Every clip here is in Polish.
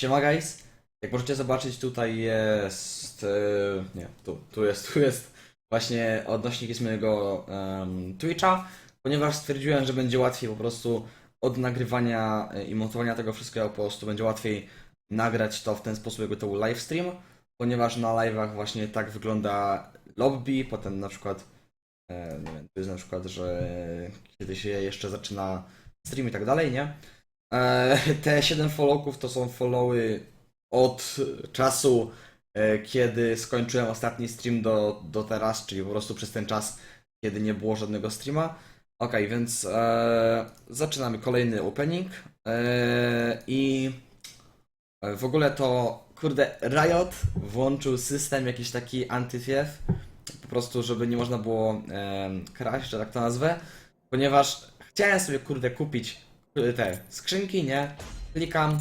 Siema guys, jak możecie zobaczyć tutaj jest, e, nie, tu, tu jest, tu jest właśnie odnośnik jest mojego em, Twitcha, ponieważ stwierdziłem, że będzie łatwiej po prostu od nagrywania e, i montowania tego wszystkiego po prostu będzie łatwiej nagrać to w ten sposób, jakby to był livestream, ponieważ na live'ach właśnie tak wygląda lobby, potem na przykład, e, nie wiem, to jest na przykład, że kiedy się jeszcze zaczyna stream i tak dalej, nie? E, te 7 followków to są followy od czasu, e, kiedy skończyłem ostatni stream do, do teraz, czyli po prostu przez ten czas, kiedy nie było żadnego streama. Ok, więc e, zaczynamy kolejny opening e, i w ogóle to, kurde, Riot włączył system jakiś taki antyfiew, po prostu, żeby nie można było e, kraść, że tak to nazwę, ponieważ chciałem sobie, kurde, kupić te skrzynki, nie? Klikam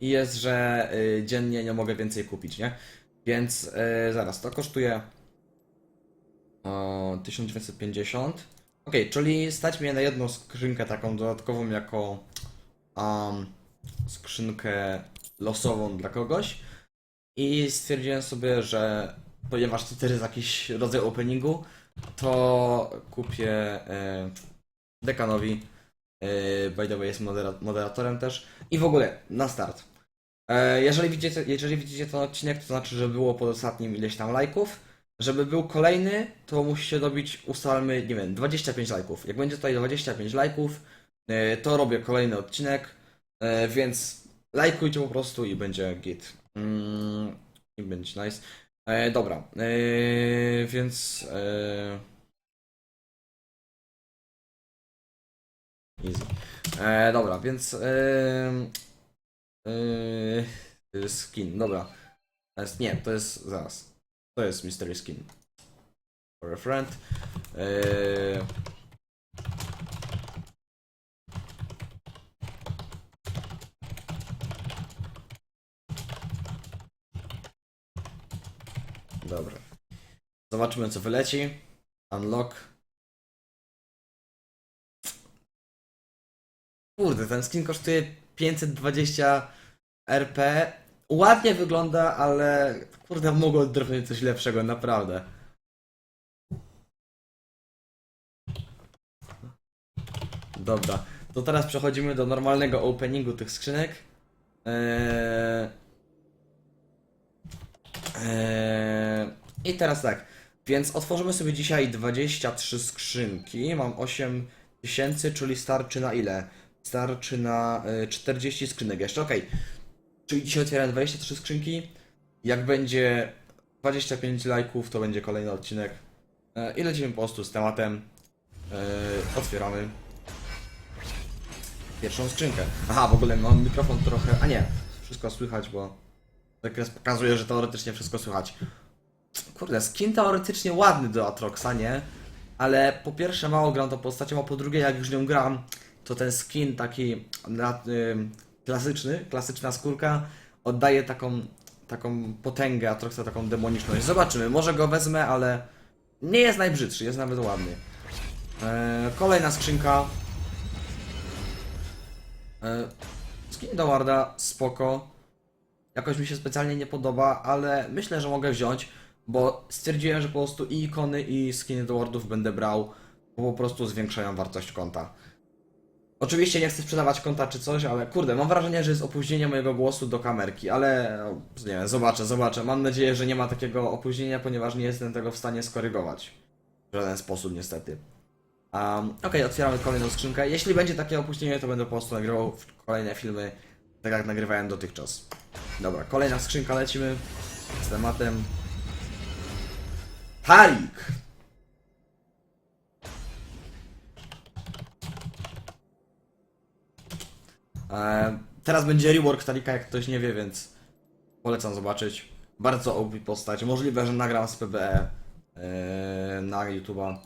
i jest, że y, dziennie nie mogę więcej kupić, nie? Więc y, zaraz, to kosztuje o, 1950. Ok, czyli stać mnie na jedną skrzynkę taką dodatkową jako um, skrzynkę losową dla kogoś. I stwierdziłem sobie, że ponieważ to też jest jakiś rodzaj openingu, to kupię y, dekanowi by the way jest modera moderatorem też. I w ogóle, na start. E, Jeżeli widzicie, jeżeli widzicie ten odcinek, to znaczy, że było pod ostatnim ileś tam lajków. Żeby był kolejny, to musicie dobić, ustalmy, nie wiem, 25 lajków. Jak będzie tutaj 25 lajków, e, to robię kolejny odcinek, e, więc lajkujcie po prostu i będzie git. Mm, I będzie nice. Dobra, więc... Easy. E, dobra, więc e, skin, dobra. Jest, nie, to jest zaraz. To jest mystery skin. For a friend. E, dobra. Zobaczymy co wyleci. Unlock. Kurde, ten skin kosztuje 520 RP. Ładnie wygląda, ale kurde, mogło trochę coś lepszego, naprawdę. Dobra, to teraz przechodzimy do normalnego openingu tych skrzynek. Eee... Eee... I teraz tak, więc otworzymy sobie dzisiaj 23 skrzynki. Mam 8 tysięcy, czyli starczy na ile? Starczy na y, 40 skrzynek jeszcze, okej. Czyli dzisiaj otwieram 23 skrzynki. Jak będzie 25 lajków, to będzie kolejny odcinek. E, I lecimy po prostu z tematem. E, otwieramy pierwszą skrzynkę. Aha, w ogóle mam mikrofon trochę. A nie, wszystko słychać, bo zakres pokazuje, że teoretycznie wszystko słychać. Kurde, skin teoretycznie ładny do Atroxa, nie? Ale po pierwsze mało gram tą postacią, a po drugie jak już nią gram, to ten skin taki ym, klasyczny, klasyczna skórka oddaje taką, taką potęgę Atroxa, taką demoniczność. Zobaczymy, może go wezmę, ale nie jest najbrzydszy, jest nawet ładny. Eee, kolejna skrzynka. Eee, skin do Warda, spoko. Jakoś mi się specjalnie nie podoba, ale myślę, że mogę wziąć, bo stwierdziłem, że po prostu i ikony, i skiny do Wardów będę brał, bo po prostu zwiększają wartość konta. Oczywiście nie chcę sprzedawać konta czy coś, ale kurde, mam wrażenie, że jest opóźnienie mojego głosu do kamerki, ale no, nie wiem, zobaczę, zobaczę. Mam nadzieję, że nie ma takiego opóźnienia, ponieważ nie jestem tego w stanie skorygować. W żaden sposób, niestety. Um, Okej, otwieramy kolejną skrzynkę. Jeśli będzie takie opóźnienie, to będę po prostu nagrywał kolejne filmy, tak jak nagrywałem dotychczas. Dobra, kolejna skrzynka, lecimy z tematem. Tarik! E, teraz będzie rework Talika, jak ktoś nie wie, więc polecam zobaczyć. Bardzo OP postać. Możliwe, że nagram z PBE e, na YouTube'a.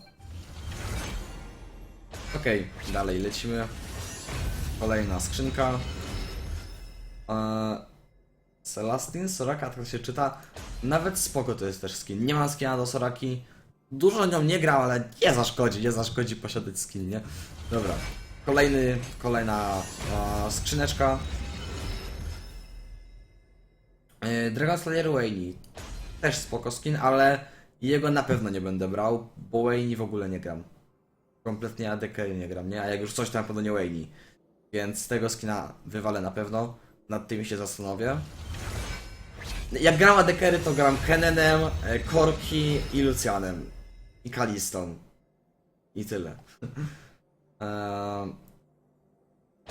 Okej, dalej lecimy. Kolejna skrzynka. E, Celestin, Soraka, tak się czyta. Nawet spoko to jest też skin. Nie mam skina do Soraki. Dużo nią nie grał, ale nie zaszkodzi, nie zaszkodzi posiadać skin, nie? Dobra. Kolejny, kolejna e, skrzyneczka. Yy, Dragon Slayer Wayne. Też spoko skin, ale jego na pewno nie będę brał, bo Wayne w ogóle nie gram. Kompletnie ADK nie gram, nie? A jak już coś to na Wayne. Więc tego skina wywalę na pewno. Nad tym się zastanowię. Jak gram ADKry, to gram Kenenem, e, Korki i Lucianem. I Kalistą. I tyle. Ehm,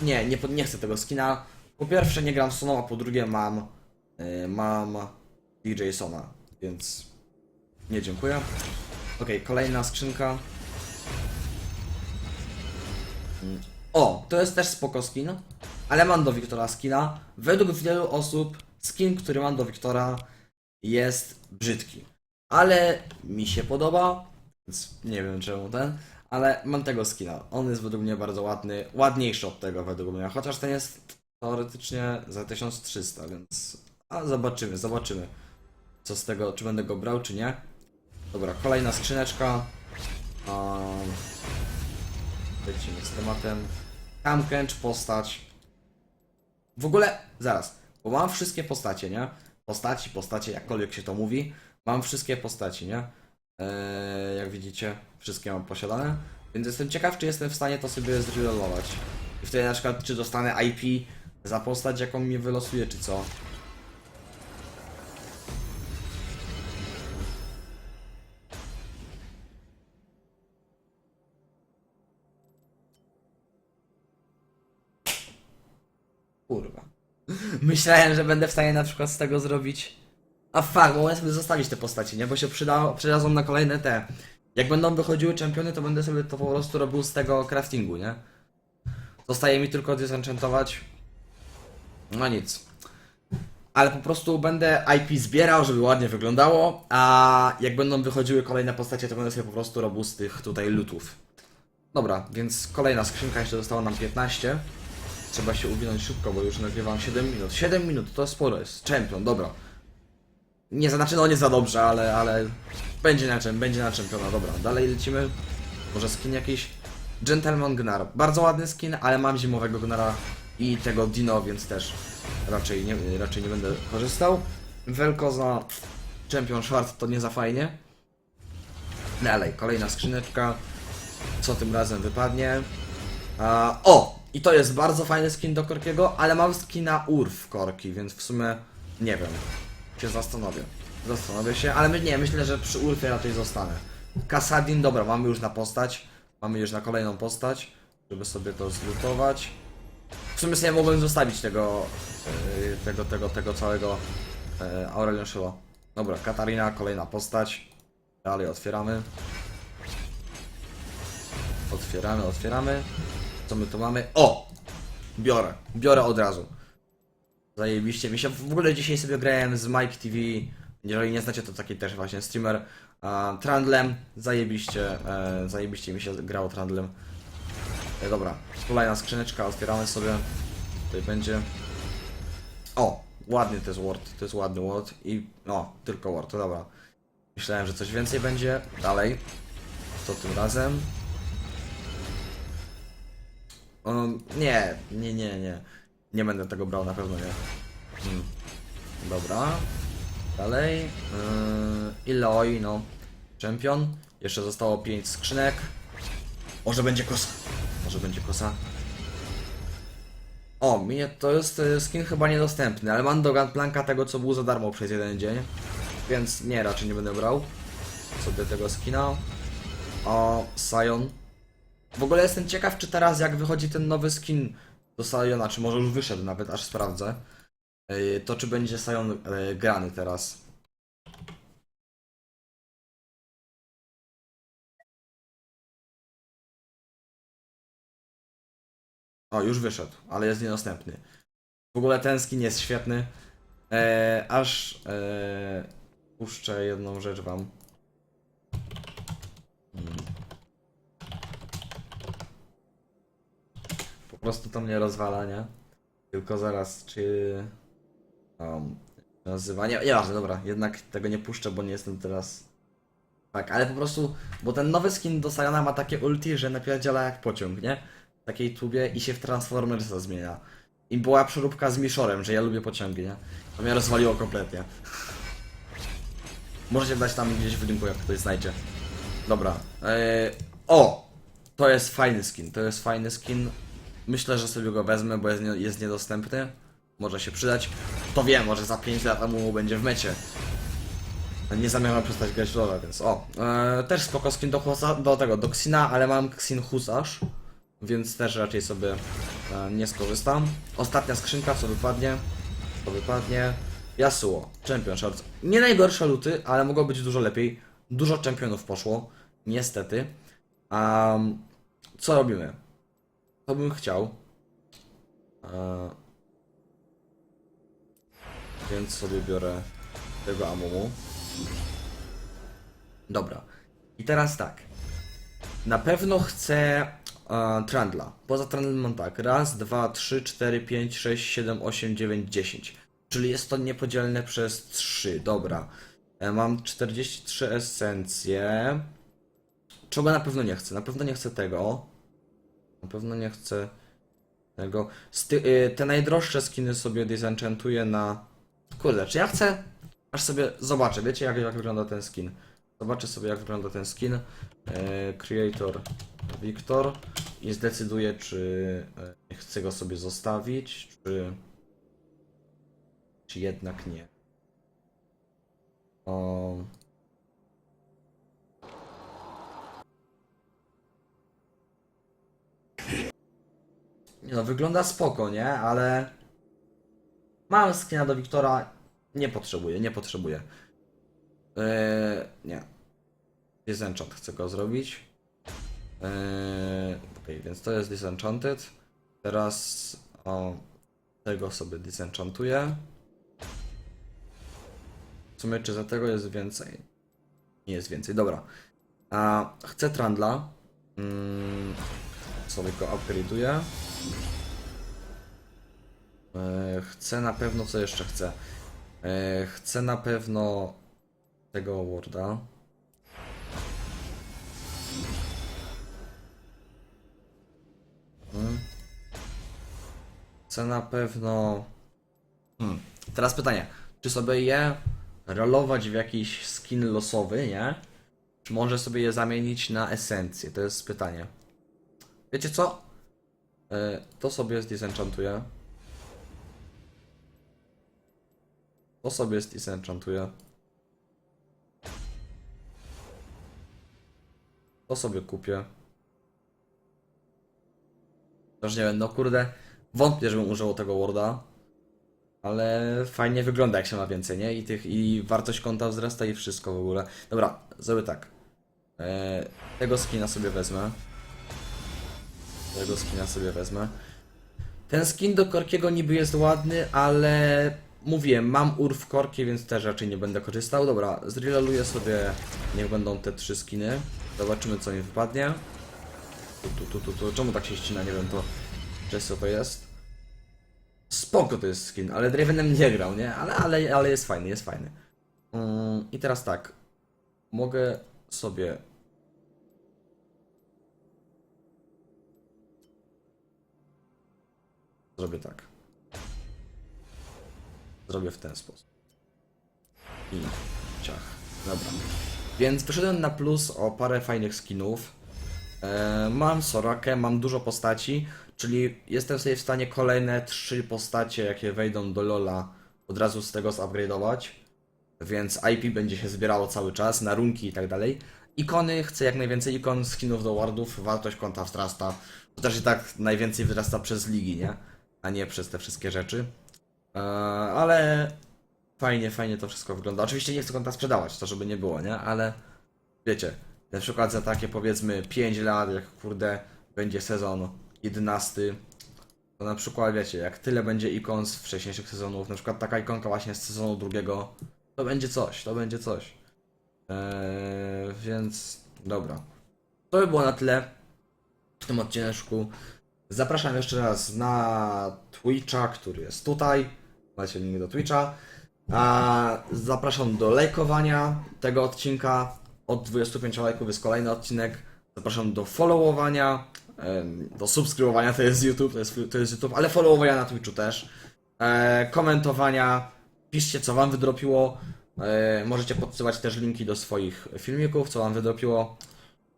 nie, nie, nie chcę tego skina. Po pierwsze nie gram Soną, a po drugie mam e, mam DJ Sona, więc nie dziękuję. Okej, kolejna skrzynka. O, to jest też spoko skin, ale mam do Wiktora skina. Według wielu osób skin, który mam do Wiktora jest brzydki. Ale mi się podoba, więc nie wiem czemu ten, ale mam tego skina. On jest według mnie bardzo ładny, ładniejszy od tego według mnie, chociaż ten jest teoretycznie za 1300, więc a zobaczymy, zobaczymy co z tego, czy będę go brał, czy nie. Dobra, kolejna skrzyneczka. Um, lecimy z tematem. Camcrunch, postać. W ogóle, zaraz, bo mam wszystkie postacie, nie? Postaci, postacie, jakkolwiek się to mówi. Mam wszystkie postaci, nie? Eee, jak widzicie, wszystkie mam posiadane. Więc jestem ciekaw, czy jestem w stanie to sobie zreloadować. I wtedy na przykład, czy dostanę IP za postać, jaką mi wylosuje, czy co. Kurwa. Myślałem, że będę w stanie na przykład z tego zrobić. A fuck, mogę sobie zostawić te postacie, nie? Bo się przyda, przydadzą na kolejne te. Jak będą wychodziły czempiony, to będę sobie to po prostu robił z tego craftingu, nie? Zostaje mi tylko disenchantować. No nic. Ale po prostu będę IP zbierał, żeby ładnie wyglądało, a jak będą wychodziły kolejne postacie, to będę sobie po prostu robił z tych tutaj lootów. Dobra, więc kolejna skrzynka, jeszcze zostało nam 15. Trzeba się uwinąć szybko, bo już nagrywam 7 minut. 7 minut to sporo jest. Champion, dobra. Nie za, znaczy no nie za dobrze, ale, ale będzie na czym, będzie na czempiona, dobra. Dalej lecimy. Może skin jakiś? Gentleman Gnar. Bardzo ładny skin, ale mam zimowego Gnara i tego Dino, więc też raczej nie, raczej nie będę korzystał. Velkoza Champion Short to nie za fajnie. Dalej, kolejna skrzyneczka. Co tym razem wypadnie? A, o! I to jest bardzo fajny skin do Korkiego, ale mam skina Urf Korki, więc w sumie nie wiem. Się zastanowię. Zastanowię się, ale my, nie, myślę, że przy Urfie raczej zostanę. Kasadin, dobra, mamy już na postać. Mamy już na kolejną postać, żeby sobie to zlutować. W sumie sobie mogłem zostawić tego, yy, tego, tego, tego całego yy, Aurelion Szylo. Dobra, Katarina, kolejna postać. Dalej otwieramy. Otwieramy, otwieramy. Co my tu mamy? O! Biorę, biorę od razu. Zajebiście mi się. W ogóle dzisiaj sobie grałem z Mike TV. Jeżeli nie znacie, to taki też właśnie streamer. Uh, Trandlem. Zajebiście, e, zajebiście mi się grało Trandlem. E, dobra, kolejna skrzyneczka, otwieramy sobie. Tutaj będzie. O! Ładny to jest Word, to jest ładny Word i. O, tylko Word, to dobra. Myślałem, że coś więcej będzie. Dalej. Co tym razem? Um, nie, nie, nie, nie. Nie będę tego brał, na pewno nie. Hmm. Dobra. Dalej. Yy, Iloi, no. Champion. Jeszcze zostało 5 skrzynek. Może będzie kosa. Może będzie kosa. O, mnie to jest y, skin chyba niedostępny, ale mam do Gunplanka tego, co był za darmo przez jeden dzień. Więc nie, raczej nie będę brał sobie tego skina. O, Sion. W ogóle jestem ciekaw, czy teraz jak wychodzi ten nowy skin do Siona, czy może już wyszedł nawet, aż sprawdzę. To czy będzie Sion yy, grany teraz? O, już wyszedł, ale jest niedostępny. W ogóle ten skin jest świetny. Eee, aż eee, puszczę jedną rzecz wam. Hmm. Po prostu to mnie rozwala, nie? Tylko zaraz, czy... Um, nazywa... Nie, nieważne, dobra, jednak tego nie puszczę, bo nie jestem teraz... Tak, ale po prostu, bo ten nowy skin do Siona ma takie ulti, że napierdziela jak pociąg, nie? W takiej tubie i się w Transformersa zmienia. I była przeróbka z Miszorem, że ja lubię pociągi, nie? To mnie rozwaliło kompletnie. Możecie dać tam gdzieś w linku, jak ktoś znajdzie. Dobra. Eee, o! To jest fajny skin, to jest fajny skin. Myślę, że sobie go wezmę, bo jest, nie, jest niedostępny. Może się przydać. To wiem, może za 5 lat mu będzie w mecie. Nie zamierzam przestać grać w więc o. E, też spoko skin do, Husa, do tego, do Xina, ale mam Xin Husarz. Więc też raczej sobie e, nie skorzystam. Ostatnia skrzynka, co wypadnie? Co wypadnie? Yasuo, Champion Shard. Nie najgorsze luty, ale mogło być dużo lepiej. Dużo czempionów poszło. Niestety. Um, co robimy? Co bym chciał? E, więc sobie biorę tego Amumu. Dobra. I teraz tak. Na pewno chcę e, Trandla. Poza Trandlem mam tak. Raz, dwa, trzy, cztery, pięć, sześć, siedem, osiem, dziewięć, dziesięć. Czyli jest to niepodzielne przez 3. Dobra. E, mam 43 esencje. Czego na pewno nie chcę? Na pewno nie chcę tego. Na pewno nie chcę tego. Sty y, te najdroższe skiny sobie disenchantuję na. Kurde, czy ja chcę? Aż sobie zobaczę, wiecie jak, jak wygląda ten skin. Zobaczę sobie jak wygląda ten skin. E, creator Victor i zdecyduję czy e, chcę go sobie zostawić, czy, czy jednak nie. O... No, wygląda spoko, nie? Ale mam skina do Wiktora. Nie potrzebuję, nie potrzebuję. Eee, nie. Disenchant chcę go zrobić. Eee, Okej, więc to jest Disenchanted. Teraz o tego sobie disenchantuję. W sumie czy za tego jest więcej? Nie jest więcej, dobra. A chcę Trandla. Mm, sobie go upgrade'uję. E, Chcę na pewno, co jeszcze chcę? E, Chcę na pewno tego Worda. Hmm. Chcę na pewno. Hmm. Teraz pytanie, czy sobie je rolować w jakiś skin losowy, nie? Czy może sobie je zamienić na esencję? To jest pytanie. Wiecie co? E, To sobie zdisenchantuję. To sobie zdisenchantuję. To sobie kupię. Też nie wiem, no kurde. Wątpię, żebym użył tego Worda. Ale fajnie wygląda jak się ma więcej, nie? I tych, i wartość konta wzrasta i wszystko w ogóle. Dobra, zrobię tak. E, tego skina sobie wezmę. Tego skina sobie wezmę. Ten skin do Korkiego niby jest ładny, ale mówiłem, mam urw Korki, więc też raczej nie będę korzystał. Dobra, zreloluję sobie, niech będą te trzy skiny. Zobaczymy co mi wypadnie. Tu, tu, tu, tu. Czemu tak się ścina, nie wiem, to często to jest. Spoko to jest skin, ale Dravenem nie grał, nie? Ale, ale, ale jest fajny, jest fajny. Mm, I teraz tak. Mogę sobie Zrobię tak. Zrobię w ten sposób. I ciach. Dobra. Więc wyszedłem na plus o parę fajnych skinów. E, mam Sorakę, mam dużo postaci, czyli jestem sobie w stanie kolejne trzy postacie, jakie wejdą do Lola, od razu z tego zupgrade'ować. Więc IP będzie się zbierało cały czas, na runki i tak dalej. Ikony, chcę jak najwięcej ikon, skinów do wardów, wartość konta wzrasta. To też i tak najwięcej wzrasta przez ligi, nie? A nie przez te wszystkie rzeczy. Eee, ale fajnie, fajnie to wszystko wygląda. Oczywiście nie chcę konta sprzedawać, to żeby nie było, nie? Ale wiecie, na przykład za takie powiedzmy 5 lat, jak kurde będzie sezon 11, to na przykład wiecie, jak tyle będzie ikon z wcześniejszych sezonów, na przykład taka ikonka właśnie z sezonu drugiego, to będzie coś, to będzie coś. Eee, więc dobra. To by było na tyle w tym odcineczku. Zapraszam jeszcze raz na Twitcha, który jest tutaj. Macie link do Twitcha. A zapraszam do lajkowania tego odcinka. Od 25 lajków jest kolejny odcinek. Zapraszam do followowania, do subskrybowania, to jest YouTube, to jest, to jest YouTube, ale followowania na Twitchu też. E, komentowania, piszcie co wam wydropiło. E, możecie podsyłać też linki do swoich filmików, co wam wydropiło,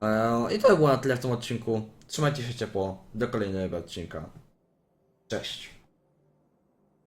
E, I to by było na tyle w tym odcinku. Trzymajcie się ciepło. Do kolejnego odcinka. Cześć.